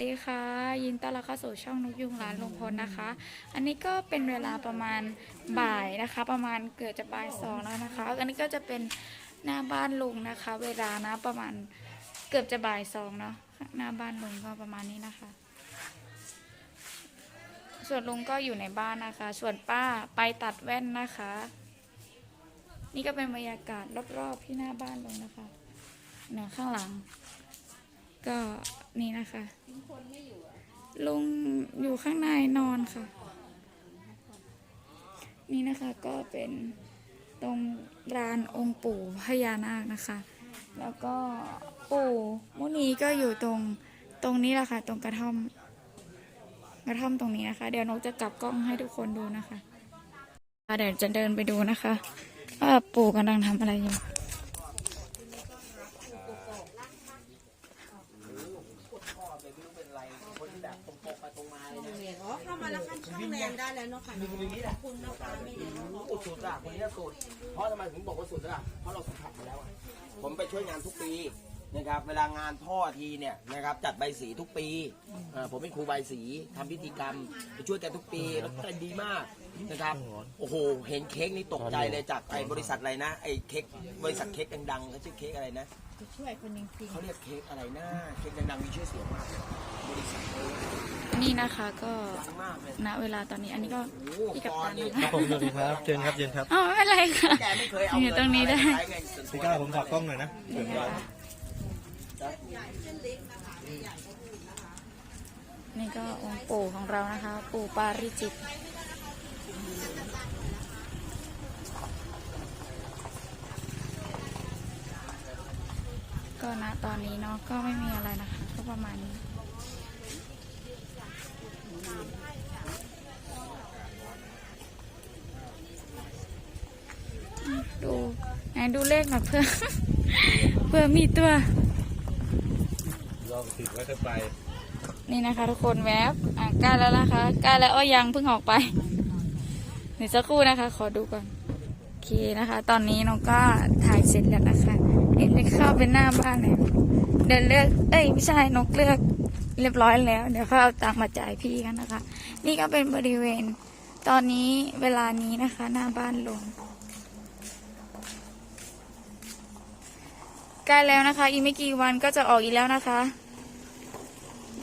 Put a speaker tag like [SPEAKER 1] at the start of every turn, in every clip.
[SPEAKER 1] สวัสดีค่ะ ยินต้อนรับเข้าสู่ช่องนกยุงร้านลุงพลนะคะ อันนี้ก็เป็นเวลาประมาณบ่ายนะคะ ประมาณเกือบจะบ่ายสองแล้วนะคะ อันนี้ก็จะเป็นหน้าบ้านลุงนะคะ เวลานะประมาณเกือบจะบ่ายสองเนาะหน้าบ้านลุงก็ประมาณนี้นะคะ ส่วนลุงก็อยู่ในบ้านนะคะ ส่วนป้าไปตัดแว่นนะคะ นี่ก็เป็นบรรยากาศรอบๆที่หน้าบ้านลุงนะคะเนี่ยข้างหลัง ก็นี่นะคะลุงอยู่ข้างในนอนค่ะ นี่นะคะก็เป็นตรงลานองค์ปู่พญานาคนะคะ แล้วก็ปู่มุนีก็อยู่ตรงตรงนี้แหละค่ะ ตรงกระท่อมกระท่อมตรงนี้นะคะ เดี๋ยวนกจะกลับกล้องให้ทุกคนดูนะคะเดี๋ยวจะเดินไปดูนะคะว่าปู่กำลังทำอะไรอยู่
[SPEAKER 2] อ๋อเข้ามาแล้วขั้นช่องแรงได้แล้วเนาะค่ะขอบคุณนะคะไม่เห็นเนาะ
[SPEAKER 3] โอ้สุดอะคนนี้สุด เพราะทำไมถึงบอกว่าสุดอะเพราะเราสัมผัสมาแล้วอะผมไปช่วยงานทุกปีนะครับเวลางานท่อทีเนี่ยนะครับจัดใบสีทุกปีเอ่อผมเป็นครูใบสีทำพิธีกรรมไปช่วยกันทุกปีแล้วใจดีมาก นะครับ โอ้โห เห็นเค้กนี่ตกใจเลยจากไอ้บริษัทอะไรนะ ไอ้เค้กบริษัทเค้กดังๆเขาชื่อเค้กอะไรนะ
[SPEAKER 2] ช่วยคนจริง
[SPEAKER 3] เขาเรียกเค้กอะไรนะ เค้กดังๆมีชื่อเสียงมาก บริษัทเขา
[SPEAKER 1] นี่นะคะก็
[SPEAKER 3] ดังมากเลย
[SPEAKER 1] ณเวลาตอนนี้อันนี้ก็
[SPEAKER 3] โอ้โห
[SPEAKER 1] พี่กัป
[SPEAKER 3] ตอ
[SPEAKER 1] ตั
[SPEAKER 3] น
[SPEAKER 1] น
[SPEAKER 3] นี้
[SPEAKER 1] นะคะ
[SPEAKER 4] ผมสวัสดีครับเชิญครับเชิญครับ
[SPEAKER 1] อ๋อไม่เป็นไรค่ะ
[SPEAKER 3] แกไม่เคยเอา
[SPEAKER 1] อยู่ตรงนี้ได้
[SPEAKER 3] เงิอะปใช้เงินส่วนตัว
[SPEAKER 4] พี่ก้าวผมฝากกล้องหน่อยนะ
[SPEAKER 1] นี่นะคะนี่ก็องค์ปู่ของเรานะคะ ปู่ปาริจิต ก็ณตอนนี้เนาะก็ไม่มีอะไรนะคะ ก็ประมาณนี้ดูไหนดูเลขหน่อยเพื่อเพื่อมีตัว
[SPEAKER 4] ลองติดไว้ค่อยไป
[SPEAKER 1] นี่นะคะทุกคนแวบอะใกล้แล้วนะคะใกล้แล้วอ้อยังเพิ่งออกไปเดี๋ยวสักครู่นะคะ ขอดูก่อน โอเคนะคะ ตอนนี้น้องก็ถ่ายเสร็จแล้วนะคะ เห็นไปเข้าเป็นหน้าบ้านเลยเดินเลือก เอ้ยไม่ใช่นกเลือกเรียบร้อยแล้ว เดี๋ยวเขาเอาตังมาจ่ายพี่กันนะคะ นี่ก็เป็นบริเวณ ตอนนี้เวลานี้นะคะ หน้าบ้านลงใกล้แล้วนะคะ อีกไม่กี่วันก็จะออกอีกแล้วนะคะ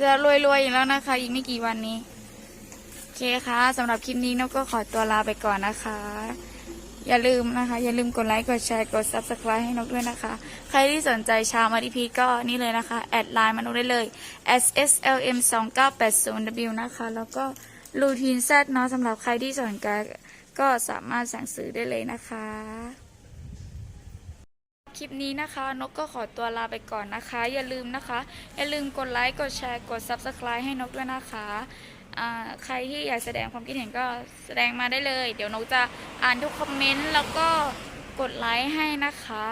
[SPEAKER 1] จะรวยๆอีกแล้วนะคะ อีกไม่กี่วันนี้โอเคค่ะสำหรับคลิปนี้นกก็ขอตัวลาไปก่อนนะคะ อย่าลืมนะคะ อย่าลืมกดไลค์ กดแชร์ กด subscribe ให้นกด้วยนะคะ ใครที่สนใจชาวมาดิพีก็นี่เลยนะคะ แอดไลน์มานกได้เลย sslm 2 9 8 0 w นะคะ แล้วก็ลูทีนแซดเนาะสำหรับใครที่สนใจก็สามารถสั่งซื้อได้เลยนะคะ คลิปนี้นะคะ นกก็ขอตัวลาไปก่อนนะคะ อย่าลืมนะคะ อย่าลืมกดไลค์ กดแชร์ กด subscribe ให้นกด้วยนะคะ ใครที่อยากแสดงความคิดเห็นก็แสดงมาได้เลย เดี๋ยวนกจะอ่านทุกคอมเมนต์แล้วก็กดไลค์ให้นะคะ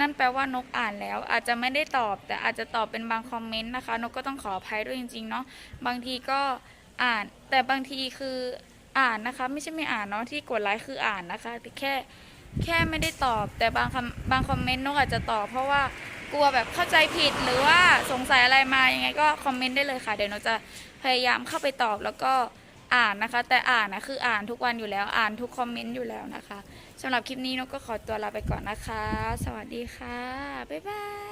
[SPEAKER 1] นั่นแปลว่านกอ่านแล้ว อาจจะไม่ได้ตอบ แต่อาจจะตอบเป็นบางคอมเมนต์นะคะ นกก็ต้องขออภัยด้วยจริงๆเนาะบางทีก็อ่านแต่บางทีคืออ่านนะคะ ไม่ใช่ไม่อ่านเนาะที่กดไลค์คืออ่านนะคะแต่แค่แค่ไม่ได้ตอบแต่บางคำบางคอมเมนต์นกอาจจะตอบเพราะว่า กลัวแบบเข้าใจผิดหรือว่าสงสัยอะไรมายังไงก็คอมเมนต์ได้เลยค่ะเดี๋ยวนกจะพยายามเข้าไปตอบแล้วก็อ่านนะคะ แต่อ่านนะคืออ่านทุกวันอยู่แล้วอ่านทุกคอมเมนต์อยู่แล้วนะคะสำหรับคลิปนี้นกก็ขอตัวลาไปก่อนนะคะ สวัสดีค่ะบ๊ายบาย